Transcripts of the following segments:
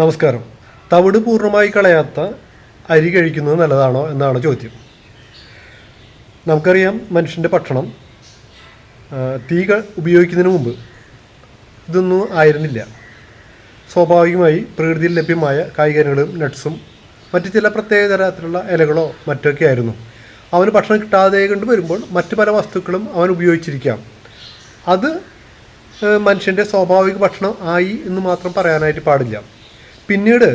നമസ്കാരം. തവിട് പൂർണമായി കളയാത്ത അരി കഴിക്കുന്നത് നല്ലതാണോ എന്നാണ് ചോദ്യം. നമുക്കറിയാം മനുഷ്യന്റെ ഭക്ഷണം തീ ഉപയോഗിക്കുന്നതിന് മുമ്പ് ഇതൊന്നും ആയിരുന്നില്ല. സ്വാഭാവികമായി പ്രകൃതിയിൽ ലഭ്യമായ കായ്കനികളും നട്ട്സും മറ്റ് ചില പ്രത്യേക തരത്തിലുള്ള ഇലകളോ മറ്റൊക്കെ ആയിരുന്നു. അവന് ഭക്ഷണം കിട്ടാതെ കൊണ്ട് വരുമ്പോൾ മറ്റു പല വസ്തുക്കളും അവൻ ഉപയോഗിച്ചിരിക്കാം. അത് മനുഷ്യന്റെ സ്വാഭാവിക ഭക്ഷണം ആയി എന്ന് മാത്രം പറയാനായിട്ട് പാടില്ല. പിന്നീട്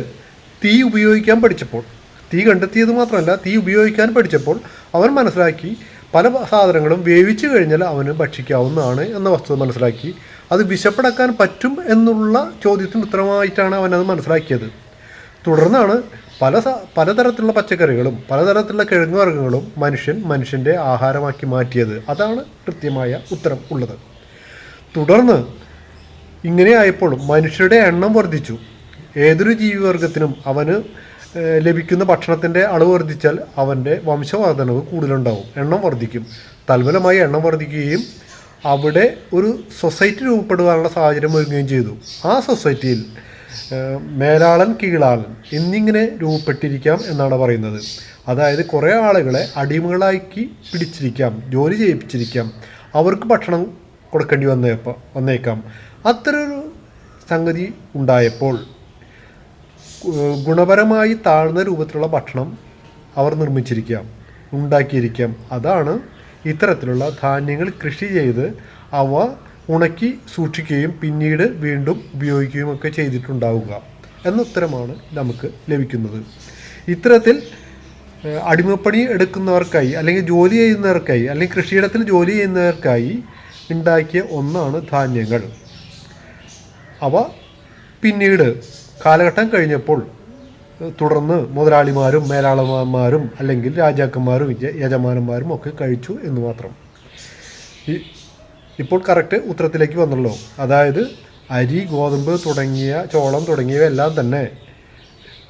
തീ ഉപയോഗിക്കാൻ പഠിച്ചപ്പോൾ തീ കണ്ടെത്തിയത് മാത്രമല്ല തീ ഉപയോഗിക്കാൻ പഠിച്ചപ്പോൾ അവൻ മനസ്സിലാക്കി പല സാധനങ്ങളും വേവിച്ചു കഴിഞ്ഞാൽ അവന് ഭക്ഷിക്കാവുന്നതാണ് എന്ന വസ്തുത മനസ്സിലാക്കി. അത് വിശപ്പടക്കാൻ പറ്റും എന്നുള്ള ചോദ്യത്തിന് ഉത്തരമായിട്ടാണ് അത് മനസ്സിലാക്കിയത്. തുടർന്നാണ് പല പലതരത്തിലുള്ള പച്ചക്കറികളും പലതരത്തിലുള്ള കിഴങ്ങ് വർഗങ്ങളും മനുഷ്യൻ മനുഷ്യന്റെ ആഹാരമാക്കി മാറ്റിയത്. അതാണ് കൃത്യമായ ഉത്തരം ഉള്ളത്. തുടർന്ന് ഇങ്ങനെ ആയപ്പോൾ മനുഷ്യരുടെ എണ്ണം വർദ്ധിച്ചു. ഏതൊരു ജീവിവർഗത്തിനും അവന് ലഭിക്കുന്ന ഭക്ഷണത്തിന്റെ അളവ് വർദ്ധിച്ചാൽ അവന്റെ വംശവർദ്ധനവ് കൂടുതലുണ്ടാവും. എണ്ണം വർദ്ധിക്കും. തൽഫലമായി എണ്ണം വർദ്ധിക്കുകയും അവിടെ ഒരു സൊസൈറ്റി രൂപപ്പെടുവാനുള്ള സാഹചര്യം ഒരുങ്ങുകയും ചെയ്തു. ആ സൊസൈറ്റിയിൽ മേലാളൻ കീഴാളൻ എന്നിങ്ങനെ രൂപപ്പെട്ടിരിക്കാം എന്നാണ് പറയുന്നത്. അതായത് കുറേ ആളുകളെ അടിമകളാക്കി പിടിച്ചിരിക്കാം ജോലി ചെയ്യിപ്പിച്ചിരിക്കാം. അവർക്ക് ഭക്ഷണം കൊടുക്കേണ്ടി വന്നേപ്പോൾ വന്നേക്കാം. അത്തരൊരു സംഗതി ഉണ്ടായപ്പോൾ ഗുണപരമായി താഴ്ന്ന രൂപത്തിലുള്ള ഭക്ഷണം അവർ നിർമ്മിച്ചിരിക്കാം ഉണ്ടാക്കിയിരിക്കാം. അതാണ് ഇത്തരത്തിലുള്ള ധാന്യങ്ങൾ കൃഷി ചെയ്ത് അവ ഉണക്കി സൂക്ഷിക്കുകയും പിന്നീട് വീണ്ടും ഉപയോഗിക്കുകയും ഒക്കെ ചെയ്തിട്ടുണ്ടാവുക എന്ന ഉത്തരമാണ് നമുക്ക് ലഭിക്കുന്നത്. ഇത്തരത്തിൽ അടിമപ്പണി എടുക്കുന്നവർക്കായി അല്ലെങ്കിൽ ജോലി ചെയ്യുന്നവർക്കായി അല്ലെങ്കിൽ കൃഷിയിടത്തിൽ ജോലി ചെയ്യുന്നവർക്കായി ഉണ്ടാക്കിയ ഒന്നാണ് ധാന്യങ്ങൾ. അവ പിന്നീട് കാലഘട്ടം കഴിഞ്ഞപ്പോൾ തുടർന്ന് മുതലാളിമാരും മേലാളന്മാരും അല്ലെങ്കിൽ രാജാക്കന്മാരും യജമാനന്മാരും ഒക്കെ കഴിച്ചു എന്ന് മാത്രം. ഇപ്പോൾ കറക്റ്റ് ഉത്തരത്തിലേക്ക് വന്നല്ലോ. അതായത് അരി ഗോതമ്പ് തുടങ്ങിയ ചോളം തുടങ്ങിയവയെല്ലാം തന്നെ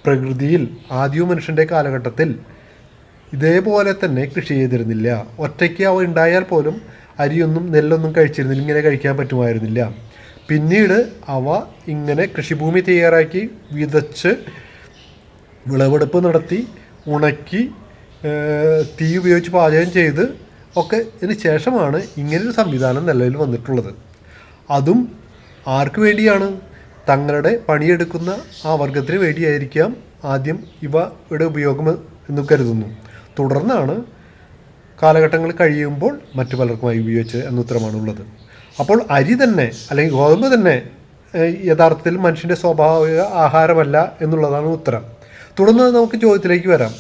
പ്രകൃതിയിൽ ആദ്യ മനുഷ്യന്റെ കാലഘട്ടത്തിൽ ഇതേപോലെ തന്നെ കൃഷി ചെയ്തിരുന്നില്ല. ഒറ്റയ്ക്ക് അവ ഉണ്ടായാൽ പോലും അരിയൊന്നും നെല്ലൊന്നും കഴിച്ചിരുന്നില്ല ഇങ്ങനെ കഴിക്കാൻ പറ്റുമായിരുന്നില്ല. പിന്നീട് അവ ഇങ്ങനെ കൃഷിഭൂമി തയ്യാറാക്കി വിതച്ച് വിളവെടുപ്പ് നടത്തി ഉണക്കി തീ ഉപയോഗിച്ച് പാചകം ചെയ്ത് ഒക്കെ ഇതിന് ശേഷമാണ് ഇങ്ങനൊരു സംവിധാനം നിലവിൽ വന്നിട്ടുള്ളത്. അതും ആർക്ക് വേണ്ടിയാണ്? തങ്ങളുടെ പണിയെടുക്കുന്ന ആ വർഗത്തിന് വേണ്ടിയായിരിക്കാം ആദ്യം ഇവയുടെ ഉപയോഗം എന്ന് കരുതുന്നു. തുടർന്നാണ് കാലഘട്ടങ്ങൾ കഴിയുമ്പോൾ മറ്റു പലർക്കുമായി ഉപയോഗിച്ച് എന്ന ഉത്തരമാണുള്ളത്. അപ്പോൾ അരി തന്നെ അല്ലെങ്കിൽ ഗോതമ്പ് തന്നെ യഥാർത്ഥത്തിൽ മനുഷ്യന്റെ സ്വാഭാവിക ആഹാരമല്ല എന്നുള്ളതാണ് ഉത്തരം. തുടർന്ന് നമുക്ക് ചോദ്യത്തിലേക്ക് വരാം.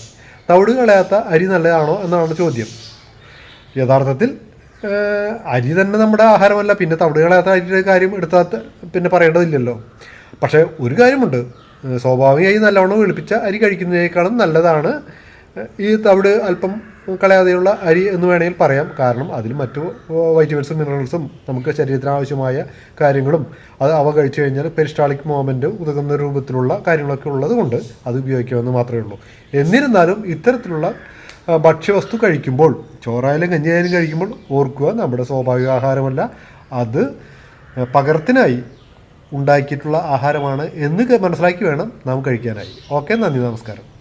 തവിട് കളയാത്ത അരി നല്ലതാണോ എന്നാണ് ചോദ്യം. യഥാർത്ഥത്തിൽ അരി തന്നെ നമ്മുടെ ആഹാരമല്ല പിന്നെ തവിട് കളയാത്ത അരിയുടെ കാര്യം എടുത്താൽ പിന്നെ പറയേണ്ടതില്ലല്ലോ. പക്ഷേ ഒരു കാര്യമുണ്ട്. സ്വാഭാവികമായി നല്ലവണ്ണം വെളുപ്പിച്ച അരി കഴിക്കുന്നതിനേക്കാളും നല്ലതാണ് ഈ തവിട് അല്പം കളയാതെയുള്ള അരി എന്ന് വേണമെങ്കിൽ പറയാം. കാരണം അതിൽ മറ്റു വൈറ്റമിൻസും മിനറൽസും നമുക്ക് ശരീരത്തിന് ആവശ്യമായ കാര്യങ്ങളും അത് അവ കഴിച്ചു കഴിഞ്ഞാൽ പെരിസ്റ്റാളിക് മോമെന്റ് ഉതകുന്ന രൂപത്തിലുള്ള കാര്യങ്ങളൊക്കെ ഉള്ളത് കൊണ്ട് അത് ഉപയോഗിക്കാമെന്ന് മാത്രമേ ഉള്ളൂ. എന്നിരുന്നാലും ഇത്തരത്തിലുള്ള ഭക്ഷ്യവസ്തു കഴിക്കുമ്പോൾ ചോറായാലും കഞ്ഞിയായാലും കഴിക്കുമ്പോൾ ഓർക്കുക നമ്മുടെ സ്വാഭാവിക ആഹാരമല്ല. അത് പകർത്തിനായി ഉണ്ടാക്കിയിട്ടുള്ള ആഹാരമാണ് എന്ന് മനസ്സിലാക്കി വേണം നാം കഴിക്കാനായി. ഓക്കെ നന്ദി നമസ്കാരം.